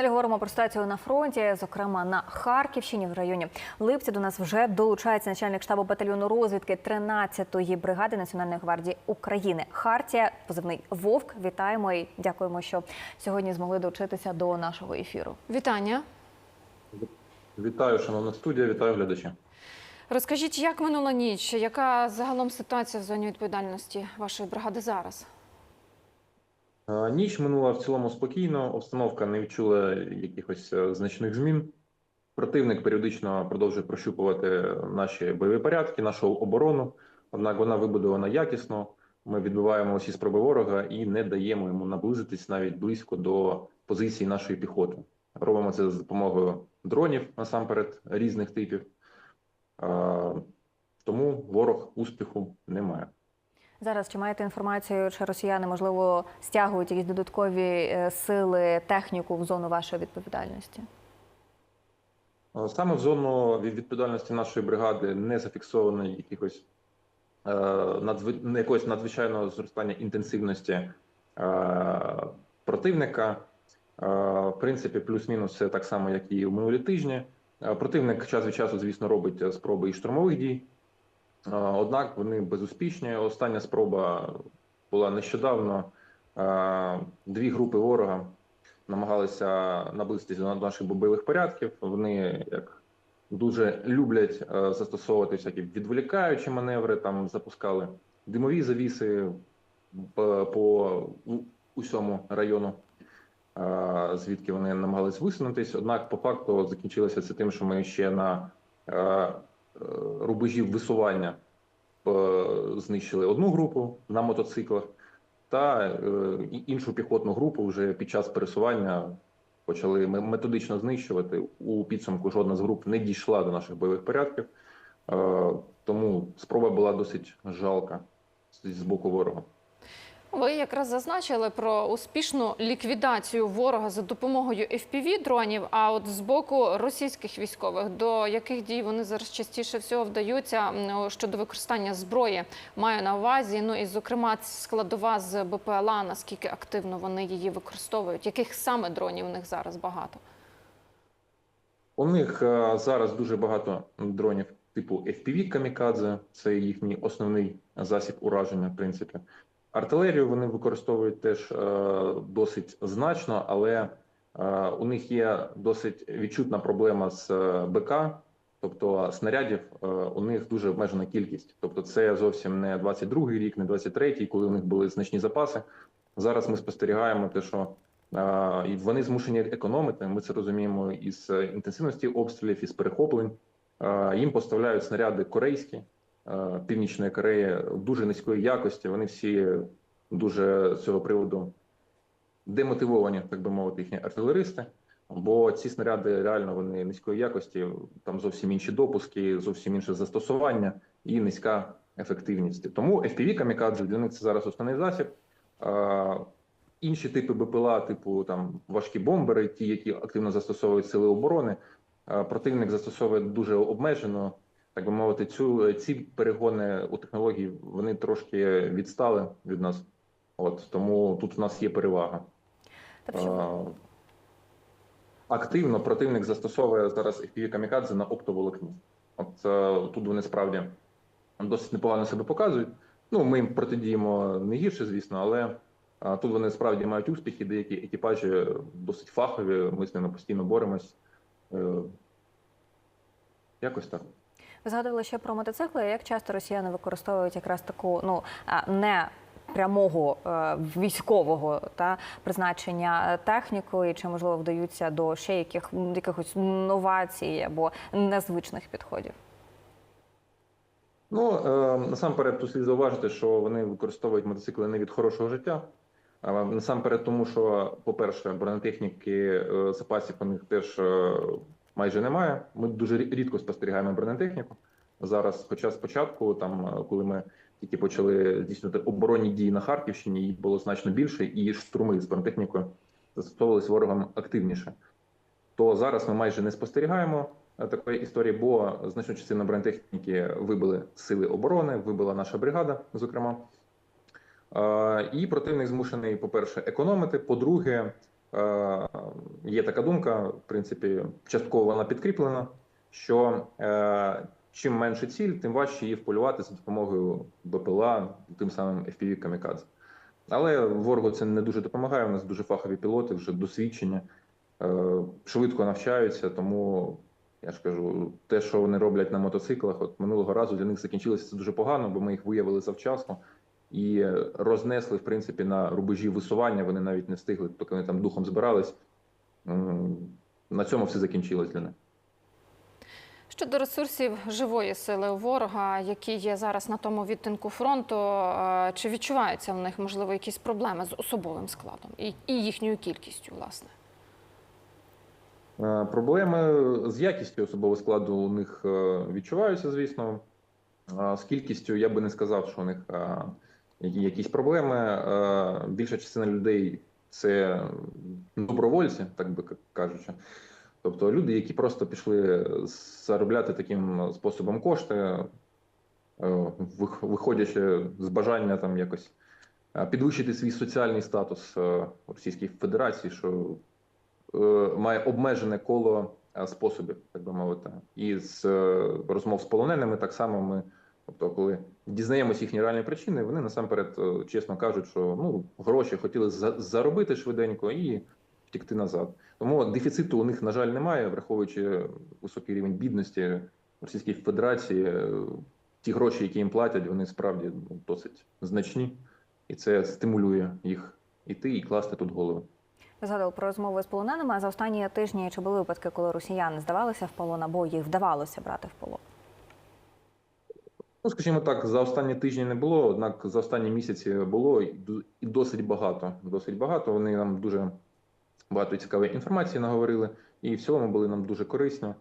Далі говоримо про ситуацію на фронті, зокрема на Харківщині в районі Липці. До нас вже долучається начальник штабу батальйону розвідки 13-ї бригади Національної гвардії України. Хартія, позивний Вовк. Вітаємо і дякуємо, що сьогодні змогли долучитися до нашого ефіру. Вітання. Вітаю, шановна студія, вітаю глядачі. Розкажіть, як минула ніч? Яка загалом ситуація в зоні відповідальності вашої бригади зараз? Ніч минула в цілому спокійно, обстановка не відчула якихось е, значних змін. Противник періодично продовжує прощупувати наші бойові порядки, нашу оборону. Однак вона вибудована якісно. Ми відбиваємо усі спроби ворога і не даємо йому наблизитись навіть близько до позицій нашої піхоти. Робимо це за допомогою дронів насамперед різних типів. Тому ворог успіху не має. Зараз чи маєте інформацію, чи росіяни можливо стягують якісь додаткові е, сили, техніку в зону вашої відповідальності? Е, Саме в зону від відповідальності нашої бригади не зафіксовано якихось е, якогось надзвичайного зростання інтенсивності противника. В принципі, плюс-мінус все так само, як і в минулі тижні. Противник час від часу, звісно, робить спроби і штурмових дій. Е, Однак вони безуспішні. Остання спроба була нещодавно. Е, Дві групи ворога намагалися наблизитися до наших бойових порядків. Вони як дуже люблять е, застосовувати всякі відволікаючі маневри, там запускали димові завіси по, по усьому району, е, звідки вони намагались висунутись. Однак, по факту, закінчилося це тим, що ми ще на е, висування е, знищили одну групу на мотоциклах та е, іншу піхотну групу вже під час пересування почали методично знищувати. У підсумку жодна з груп не дійшла до наших бойових порядків, Е, тому спроба була досить жалка з боку ворога. Ви якраз зазначили про успішну ліквідацію ворога за допомогою fpv дронів. А от з боку російських військових, до яких дій вони зараз частіше всього вдаються щодо використання зброї, маю на увазі. Ну і зокрема складова з БПЛА, наскільки активно вони її використовують, яких саме дронів у них зараз багато? У них е, зараз дуже багато дронів типу FPV камікадзе, це їхній основний засіб ураження, в принципі. Артилерію вони використовують теж е, досить значно, але е, у них є досить відчутна проблема з е, БК, тобто снарядів у них дуже обмежена кількість. Тобто, це зовсім не 22-й рік, не 23-й, коли у них були значні запаси. Зараз ми спостерігаємо те, що вони змушені економити. Ми це розуміємо із інтенсивності обстрілів, із перехоплень. Їм поставляють снаряди корейські, Північної Кореї дуже низької якості. Вони всі дуже з цього приводу демотивовані, так би мовити, їхні артилеристи. Бо ці снаряди реально вони низької якості, там зовсім інші допуски, зовсім інше застосування і низька ефективність. Тому FPV камікадзе для них це зараз основний засіб. Е, Інші типи БПЛА, типу там важкі бомбери, ті, які активно застосовують сили оборони, е, противник застосовує дуже обмежено. Так би мовити, цю ці перегони у технології вони трошки відстали від нас. От тому тут в нас є перевага. Е, Активно противник застосовує зараз FPV камікадзе на оптоволокні. От е, тут вони справді досить непогано себе показують. Ну, ми їм протидіємо не гірше, звісно, але е, тут вони справді мають успіхи. Деякі екіпажі досить фахові. Ми з ними постійно боремось. Е, Якось так. Ви згадували ще про мотоцикли. Як часто росіяни використовують якраз таку ну не прямого е, військового та призначення е, техніку, і чи можливо вдаються до ще яких якихось новацій або незвичних підходів? Ну е, насамперед, тут слід зауважити, що вони використовують мотоцикли не від хорошого життя. Насамперед, тому що, по-перше, бронетехніки запасів у них теж майже немає. Ми дуже рідко спостерігаємо бронетехніку. Зараз, хоча спочатку, там, е, коли ми тільки почали здійснювати оборонні дії на Харківщині, їх було значно більше, і штурми з бронетехнікою застосовувалися ворогом активніше. То зараз ми майже не спостерігаємо е, такої історії, бо значну частину бронетехніки вибили сили оборони, вибила наша бригада, зокрема. Е, І противник змушений, по-перше, економити. По-друге, є така думка, в принципі, частково вона підкріплена, що е, чим менше ціль, тим важче її вполювати за допомогою БПЛА, тим самим FPV камікадзе. Але ворогу це не дуже допомагає. У нас дуже фахові пілоти, вже досвідчені, е, швидко навчаються. Тому я ж кажу, те, що вони роблять на мотоциклах, от минулого разу для них закінчилося це дуже погано, бо ми їх виявили завчасно і рознесли, в принципі, на рубежі висування. Вони навіть не встигли, поки вони там духом збирались. На цьому все закінчилось для них. Щодо ресурсів живої сили у ворога, які є зараз на тому відтинку фронту, е, чи відчуваються в них можливо якісь проблеми з особовим складом і, їхньою кількістю, власне? Е, Проблеми з якістю особового складу у них е, відчуваються, звісно. З кількістю я би не сказав, що у них е, якісь проблеми. Е, Більша частина людей це добровольці, так би кажучи. Тобто люди, які просто пішли заробляти таким способом кошти, е, виходячи з бажання там якось е, підвищити свій соціальний статус Російській Федерації, що має обмежене коло способів, так би мовити. І з розмов з полоненими так само ми, тобто, коли дізнаємося їхні реальні причини, вони насамперед е, чесно кажуть, що ну гроші хотіли за- заробити швиденько і втікти назад. Тому дефіциту у них, на жаль, немає, враховуючи високий рівень бідності в Російській Федерації. е, Ті гроші, які їм платять, вони справді ну, досить значні, і це стимулює їх іти і класти тут голови. Ви згадували про розмови з полоненими. А за останні тижні чи були випадки, коли росіяни здавалися в полон або їх вдавалося брати в полон? Ну, скажімо так, за останні тижні не було, однак за останні місяці було і досить багато. Досить багато. Вони нам дуже багато цікавої інформації наговорили, і в цілому були нам дуже корисні.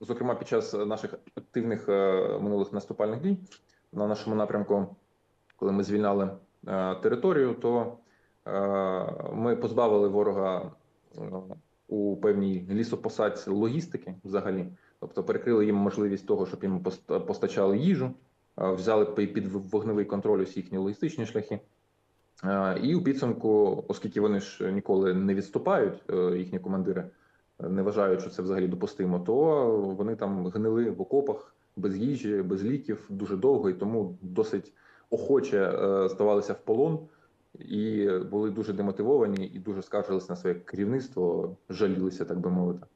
Зокрема, під час наших активних е, минулих наступальних дій на нашому напрямку, коли ми звільняли е, територію, то е, ми позбавили ворога у певній лісопосадці логістики взагалі. Тобто перекрили їм можливість того, щоб їм пост- постачали їжу, взяли під вогневий контроль усі їхні логістичні шляхи. І у підсумку, оскільки вони ж ніколи не відступають, е, їхні командири е, не вважають, що це взагалі допустимо, то вони там гнили в окопах без їжі, без ліків дуже довго, і тому досить охоче е, здавалися в полон і були дуже демотивовані і дуже скаржилися на своє керівництво, жалілися, так би мовити.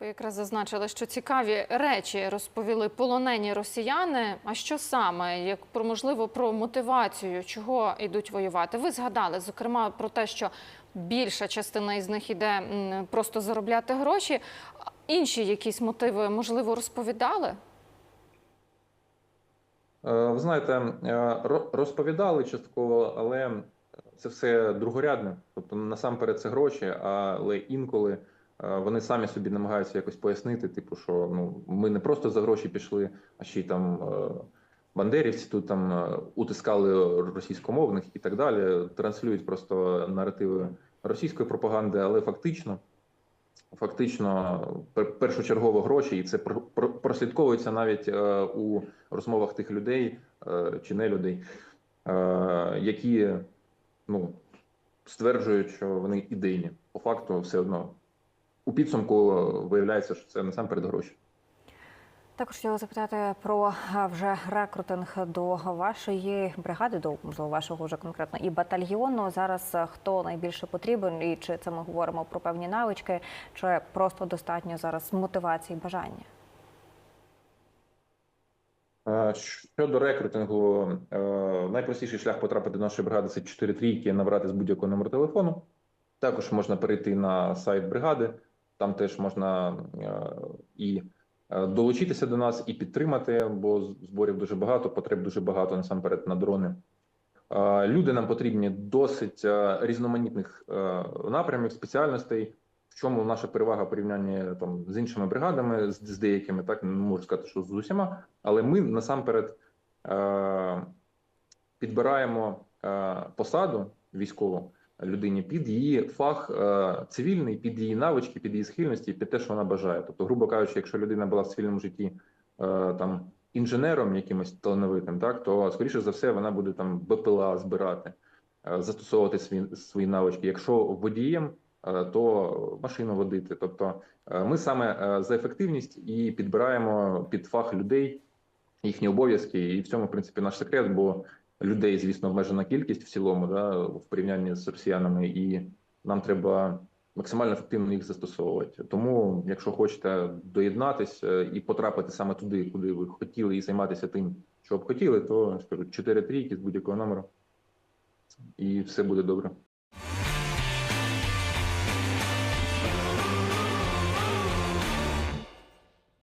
Ви якраз зазначили, що цікаві речі розповіли полонені росіяни. А що саме, як про можливо про мотивацію, чого йдуть воювати? Ви згадали зокрема про те, що більша частина із них іде просто заробляти гроші. Інші якісь мотиви можливо розповідали? Е, Ви знаєте, е, розповідали частково, але це все другорядне. Тобто, насамперед, це гроші, але інколи вони самі собі намагаються якось пояснити, типу, що ну ми не просто за гроші пішли, а ще й там е, бандерівці тут там е, утискали російськомовних і так далі. Транслюють просто наративи російської пропаганди, але фактично. Фактично, першочергово гроші, і це про- про- прослідковується навіть е, у розмовах тих людей е, чи не людей, е, які ну, стверджують, що вони ідейні. По факту, все одно у підсумку е, виявляється, що це насамперед гроші. Також хотіла запитати про вже рекрутинг до вашої бригади, до вашого вже конкретно і батальйону. Зараз хто найбільше потрібен, і чи це ми говоримо про певні навички, чи просто достатньо зараз мотивації, бажання? Е, Щодо рекрутингу, е, найпростіший шлях потрапити до нашої бригади це 4 трійки, набрати з будь-якого номеру телефону. Також можна перейти на сайт бригади, там теж можна е, і е, долучитися до нас, і підтримати, бо зборів дуже багато, потреб дуже багато насамперед на дрони. Е, Люди нам потрібні досить різноманітних напрямів, спеціальностей. В чому наша перевага в порівнянні там з іншими бригадами, з, з деякими, так не можу сказати, що з усіма, але ми насамперед підбираємо посаду військову людині під її фах е, цивільний, під її навички, під її схильності, під те, що вона бажає. Тобто, грубо кажучи, якщо людина була в цивільному житті е, там інженером якимось талановитим, так то скоріше за все вона буде там БПЛА збирати. е, застосовувати свої, свої навички. Якщо водієм, то машину водити. Тобто ми саме за ефективність і підбираємо під фах людей їхні обов'язки, і в цьому в принципі наш секрет, бо людей, звісно, обмежена кількість в цілому, да, в порівнянні з росіянами, і нам треба максимально ефективно їх застосовувати. Тому, якщо хочете доєднатись е, і потрапити саме туди, куди ви хотіли, і займатися тим, що б хотіли, то скажу 4 трійки з будь-якого номеру, і все буде добре.